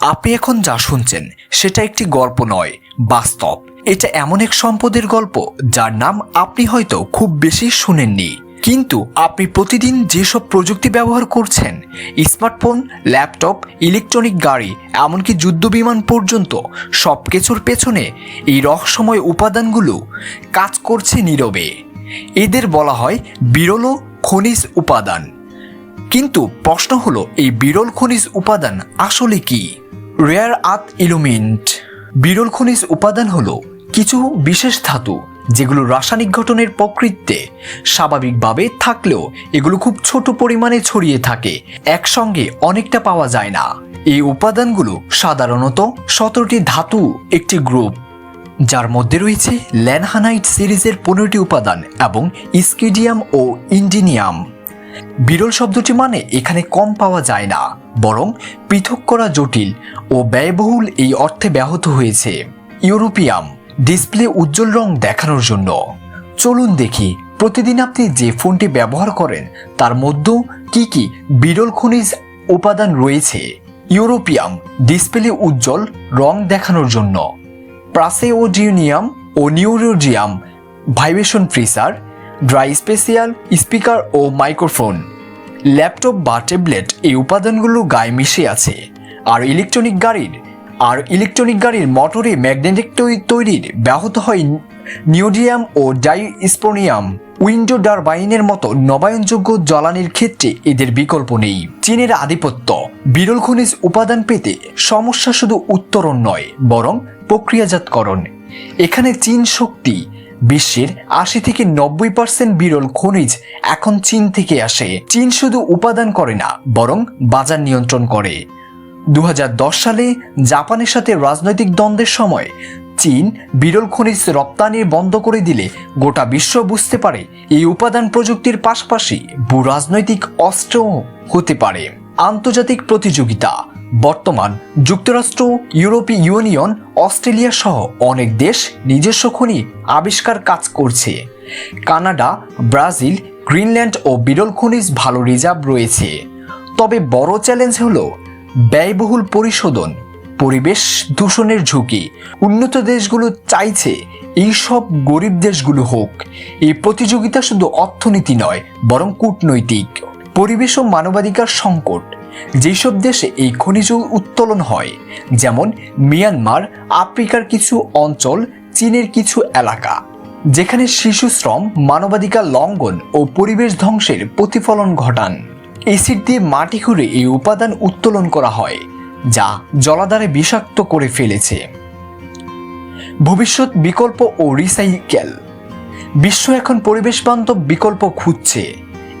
আপনি এখন যা শুনছেন, সেটা একটি গল্প নয়, বাস্তব। এটা এমন এক সম্পদের গল্প, যার নাম আপনি হয়তো খুব বেশি শুনেননি। কিন্তু আপনি প্রতিদিন যেসব প্রযুক্তি ব্যবহার করছেন, স্মার্টফোন, ল্যাপটপ, ইলেকট্রনিক গাড়ি, এমনকি যুদ্ধবিমান পর্যন্ত সব কিছুর পেছনে এই রহস্যময় উপাদানগুলো কাজ করছে নীরবে। এদের বলা হয় বিরল খনিজ উপাদান। কিন্তু প্রশ্ন হলো, এই বিরল খনিজ উপাদান আসলে কি? Rare earth element. বিরল খনিজ উপাদান হলো কিছু বিশেষ ধাতু, যেগুলো রাসায়নিক গঠনের প্রকৃতিতে স্বাভাবিকভাবে থাকলেও এগুলো খুব ছোট পরিমাণে ছড়িয়ে থাকে, একসঙ্গে অনেকটা পাওয়া যায় না। এই উপাদানগুলো সাধারণত সতেরোটি ধাতু, একটি গ্রুপ। যার মধ্যে রয়েছে ল্যানহানাইট সিরিজের পনেরোটি উপাদান এবং ইস্কিডিয়াম ও ইন্ডিনিয়াম। বিরল শব্দটি মানে এখানে কম পাওয়া যায় না। বরং পৃথক করা জটিল ও ব্যয়বহুল এই অর্থে ব্যাহত হয়েছে। ইউরোপিয়াম, ডিসপ্লে উজ্জ্বল রং দেখানোর জন্য। চলুন দেখি প্রতিদিন আপনি যে ফোনটি ব্যবহার করেন, তার মধ্যে কি কি বিরল খনিজ উপাদান রয়েছে। ইউরোপিয়াম, ডিসপ্লে উজ্জ্বল রং দেখানোর জন্য। প্রাসেওজিনিয়াম ও নিউরোজিয়াম ভাইব্রেশন ফ্রিসার ড্রাই স্পেশিয়াল স্পিকার ও মাইক্রোফোন। ল্যাপটপ বা ট্যাবলেট এই উপাদানগুলো গায়ে মিশে আছে। আর ইলেকট্রনিক গাড়ির, আর ইলেকট্রনিক গাড়ির মোটরে ম্যাগনেটিক তৈরির ব্যাহত হয় নিওডিয়াম ও ডাইস্পোনিয়াম। উইন্ডো ডারবাইনের মতো নবায়নযোগ্য জ্বালানির ক্ষেত্রে এদের বিকল্প নেই। চীনের আধিপত্য। বিরল খনিজ উপাদান পেতে সমস্যা শুধু উত্তরণ নয়, বরং প্রক্রিয়াজাতকরণ। এখানে চীন শক্তি বিশ্বের আশি থেকে নব্বই পার্সেন্ট বিরল খনিজ এখন চীন থেকে আসে। চীন শুধু উপাদান করে না, বরং বাজার নিয়ন্ত্রণ করে। দু হাজার দশ সালে জাপানের সাথে রাজনৈতিক দ্বন্দ্বের সময় চীন বিরল খনিজ রপ্তানি বন্ধ করে দিলে গোটা বিশ্ব বুঝতে পারে এই উপাদান প্রযুক্তির পাশাপাশি ভূ রাজনৈতিক অস্ত্রও হতে পারে। আন্তর্জাতিক প্রতিযোগিতা বর্তমান যুক্তরাষ্ট্র ইউরোপীয় ইউনিয়ন, অস্ট্রেলিয়া সহ অনেক দেশ নিজস্ব খনি আবিষ্কার কাজ করছে। কানাডা, ব্রাজিল, গ্রিনল্যান্ড ও বিরল খনিজ ভালো রিজার্ভ রয়েছে। তবে বড় চ্যালেঞ্জ হল ব্যয়বহুল পরিশোধন, পরিবেশ দূষণের ঝুঁকি। উন্নত দেশগুলো চাইছে এই সব গরিব দেশগুলো হোক। এই প্রতিযোগিতা শুধু অর্থনীতি নয়, বরং কূটনৈতিক। পরিবেশ ও মানবাধিকার সংকট যেসব দেশে এই খনিজ উত্তোলন হয়, যেমন মিয়ানমার, আফ্রিকার কিছু অঞ্চল, চীনের কিছু এলাকা, যেখানে শিশু শ্রম, মানবাধিকার লঙ্ঘন ও পরিবেশ ধ্বংসের প্রতিফলন ঘটান। এসিড দিয়ে মাটি খুঁড়ে এই উপাদান উত্তোলন করা হয়, যা জলাধারে বিষাক্ত করে ফেলেছে। ভবিষ্যৎ বিকল্প ও রিসাইকেল। বিশ্ব এখন পরিবেশ বান্ধব বিকল্প খুঁজছে।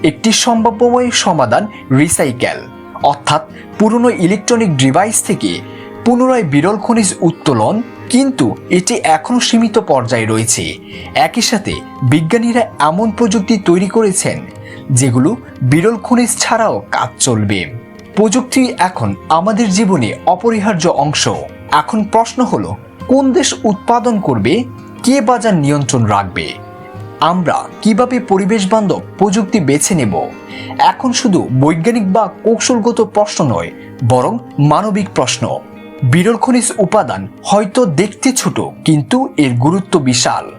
একটি সম্ভাব্যময় সমাধান রিসাইকেল। অর্থাৎ পুরনো ইলেকট্রনিক ডিভাইস থেকে পুনরায় বিরল খনিজ উত্তোলন, কিন্তু এটি এখনও সীমিত পর্যায়ে রয়েছে। একই সাথে বিজ্ঞানীরা এমন প্রযুক্তি তৈরি করেছেন, যেগুলো বিরল খনিজ ছাড়াও কাজ চলবে। প্রযুক্তি এখন আমাদের জীবনে অপরিহার্য অংশ। এখন প্রশ্ন হলো, কোন দেশ উৎপাদন করবে, কে বাজার নিয়ন্ত্রণ রাখবে? আমরা কীভাবে পরিবেশ বান্ধব প্রযুক্তি বেছে নেব? এখন শুধু বৈজ্ঞানিক বা কৌশলগত প্রশ্ন নয়, বরং মানবিক প্রশ্ন। বিরল খনিজ উপাদান হয়তো দেখতে ছোট, কিন্তু এর গুরুত্ব বিশাল।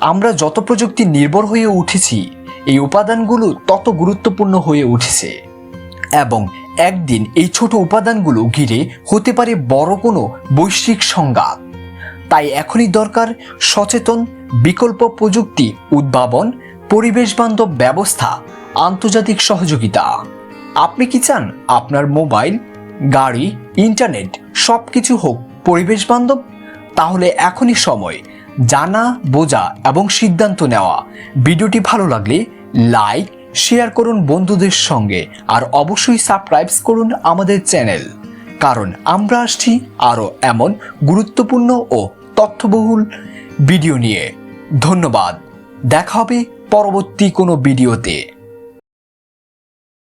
আমরা যত প্রযুক্তি নির্ভর হয়ে উঠেছি, এই উপাদানগুলো তত গুরুত্বপূর্ণ হয়ে উঠেছে। এবং একদিন এই ছোট উপাদানগুলো ঘিরে হতে পারে বড় কোনো বৈশ্বিক সংঘাত। তাই এখনই দরকার সচেতন বিকল্প প্রযুক্তি, উদ্ভাবন, পরিবেশ বান্ধব ব্যবস্থা, আন্তর্জাতিক সহযোগিতা। আপনি কি চান আপনার মোবাইল, গাড়ি, ইন্টারনেট সব কিছু হোক পরিবেশ বান্ধব? তাহলে এখনই সময় জানা, বোঝা এবং সিদ্ধান্ত নেওয়া। ভিডিওটি ভালো লাগলে লাইক, শেয়ার করুন বন্ধুদের সঙ্গে আর অবশ্যই সাবস্ক্রাইব করুন আমাদের চ্যানেল। কারণ আমরা আসছি আরও এমন গুরুত্বপূর্ণ ও তথ্যবহুল ভিডিও নিয়ে। ধন্যবাদ। দেখা হবে পরবর্তী কোনো ভিডিওতে।